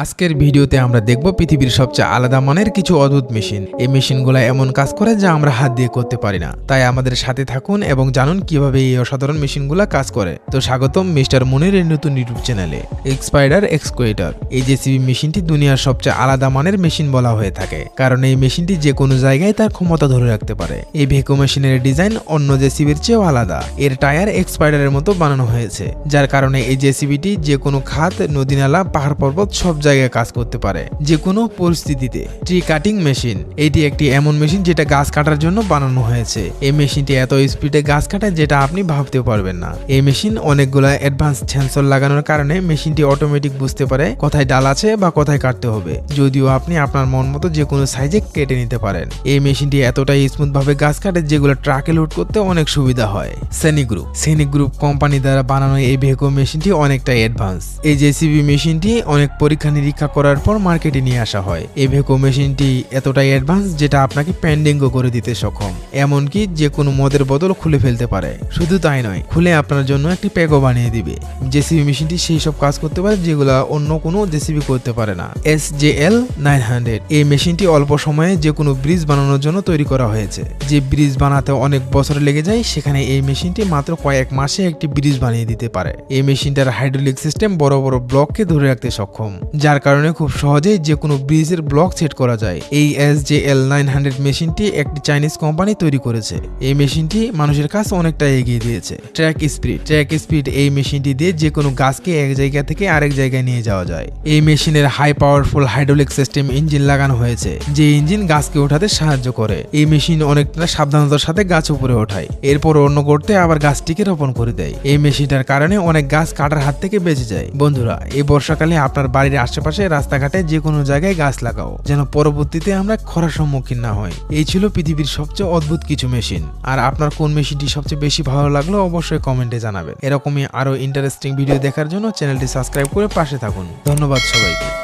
আজকের ভিডিওতে আমরা দেখব পৃথিবীর সবচেয়ে আলাদা মানের কিছু অদ্ভুত মেশিন। এই মেশিনগুলো এমন কাজ করে যা আমরা হাত দিয়ে করতে পারি না। তাই আমাদের সাথে থাকুন এবং জানুন কীভাবে এই অসাধারণ মেশিনগুলো কাজ করে। তো স্বাগতম মিস্টার মনির এর নতুন ইউটিউব চ্যানেলে, এক্সপাইডার এক্সকোয়েটার। এই জেসিবি মেশিনটি দুনিয়ার সবচেয়ে আলাদা মানের মেশিন বলা হয়ে থাকে। কারণ এই মেশিনটি যে কোনো জায়গায় তার ক্ষমতা ধরে রাখতে পারে। এই ভেকো মেশিনের ডিজাইন অন্য জেসিবির চেয়েও আলাদা। এর টায়ার এক্সপাইডারের মতো বানানো হয়েছে। যার কারণে এই জেসিবিটি যে কোনো খাত নদী নালা পাহাড় পর্বত সব জায়গায় কাজ করতে পারে। যে কোনো পরিস্থিতিতে ট্রি কাটিং মেশিন, এটি একটি এমন মেশিন যেটা গাছ কাটার জন্য বানানো হয়েছে। এই মেশিনটি এত স্পিডে গাছ কাটায় যেটা আপনি ভাবতেও পারবেন না। এই মেশিন অনেকগুলো অ্যাডভান্স সেন্সর লাগানোর কারণে মেশিনটি অটোমেটিক বুঝতে পারে কোথায় ডাল আছে বা কোথায় কাটতে হবে। যদিও আপনি আপনার মন মতো যে কোনো সাইজে কেটে নিতে পারেন। এই মেশিনটি এতটাই স্মুথ ভাবে গাছ কাটে যেগুলো ট্রাকে লোড করতে অনেক সুবিধা হয়। Sany group Sany group company দ্বারা বানানো এই ভেকো মেশিনটি অনেকটাই অ্যাডভান্স এই জেসিবি মেশিনটি অনেক পরীক্ষা নিরীক্ষা করার পর মার্কেটে নিয়ে আসা হয়। এই মেশিনটি এতটাই অ্যাডভান্স যেটা আপনাকে প্যান্ডিংও করে দিতে সক্ষম। এমনকি যে কোনো মদের বোতল খুলে ফেলতে পারে। শুধু তাই নয়, খুলে আপনার জন্য একটি প্যাকও বানিয়ে দিবে। জেসিবি মেশিনটি সেই সব কাজ করতে পারে যেগুলো অন্য কোনো জেসিবি করতে পারে না। S J L nine hundred. এই মেশিনটি অল্প সময়ে যে কোনো ব্রিজ বানানোর জন্য তৈরি করা হয়েছে। যে ব্রিজ বানাতে অনেক বছর লেগে যায়, সেখানে এই মেশিনটি মাত্র কয়েক মাসে একটি ব্রিজ বানিয়ে দিতে পারে। এই মেশিনটার হাইড্রোলিক সিস্টেম বড় বড় ব্লককে ধরে রাখতে সক্ষম। যার কারণে খুব সহজেই যে কোনো ব্রিজের ব্লক সেট করা যায়। এই S J L nine hundred মেশিনটি একটি চাইনিজ কোম্পানি তৈরি করেছে। এই মেশিনটি মানুষের কাছে অনেকটা এগিয়ে দিয়েছে। ট্র্যাক স্পিড ট্র্যাক স্পিড এই মেশিনটি দিয়ে যে কোনো গাছকে এক জায়গা থেকে আরেক জায়গায় নিয়ে যাওয়া যায়। এই মেশিনের high powerful hydraulic system engine লাগানো হয়েছে, যে ইঞ্জিন গাছকে ওঠাতে সাহায্য করে। এই মেশিন অনেকটা সাবধানতার সাথে গাছ উপরে ওঠায়, এরপর অন্য করতে আবার গাছটিকে রোপণ করে দেয়। এই মেশিনটার কারণে অনেক গাছ কাটার হাত থেকে বেঁচে যায়। বন্ধুরা, এই বর্ষাকালে আপনার বাড়ির আশেপাশে রাস্তাঘাটে যে কোনো জায়গায় গাছ লাগাও, যেন পরবর্তীতে আমরা খরার সম্মুখীন না হই। এই ছিল পৃথিবীর সবচেয়ে অদ্ভুত কিছু মেশিন। আর আপনার কোন মেশিনটি সবচেয়ে বেশি ভালো লাগল অবশ্যই কমেন্টে জানাবেন। এরকমই আরও ইন্টারেস্টিং ভিডিও দেখার জন্য চ্যানেলটি সাবস্ক্রাইব করে পাশে থাকুন। ধন্যবাদ সবাইকে।